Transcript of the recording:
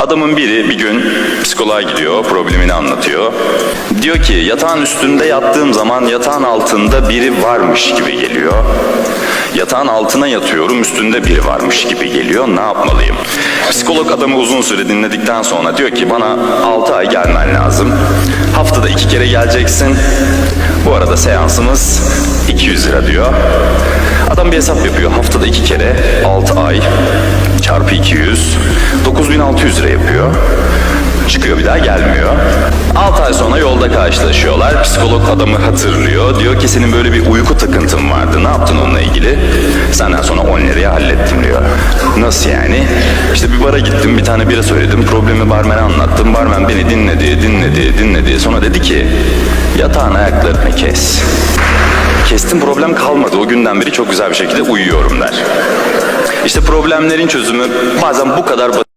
Adamın biri bir gün psikoloğa gidiyor, problemini anlatıyor. Diyor ki yatağın üstünde yattığım zaman yatağın altında biri varmış gibi geliyor. Yatağın altına yatıyorum, üstünde biri varmış gibi geliyor. Ne yapmalıyım? Psikolog adamı uzun süre dinledikten sonra diyor ki bana 6 ay gelmen lazım. Haftada iki kere geleceksin. Bu arada seansımız 200 lira diyor. Adam bir hesap yapıyor. Haftada iki kere 6 ay çarpı 200 9600 lira yapıyor. Çıkıyor bir daha gelmiyor. 6 ay sonra yolda karşılaşıyorlar. Psikolog adamı hatırlıyor. Diyor ki senin böyle bir uyku takıntın vardı. Ne yaptın onunla ilgili? Senden sonra 10 liraya hallettim diyor. Nasıl yani? İşte bir bara gittim bir tane bira söyledim. Problemi barmene anlattım. Barmen beni dinledi, dinledi, dinledi. Sonra dedi ki yatağın ayaklarını kes. Kestim problem kalmadı. O günden beri çok güzel bir şekilde uyuyorum der. İşte problemlerin çözümü bazen bu kadar basit.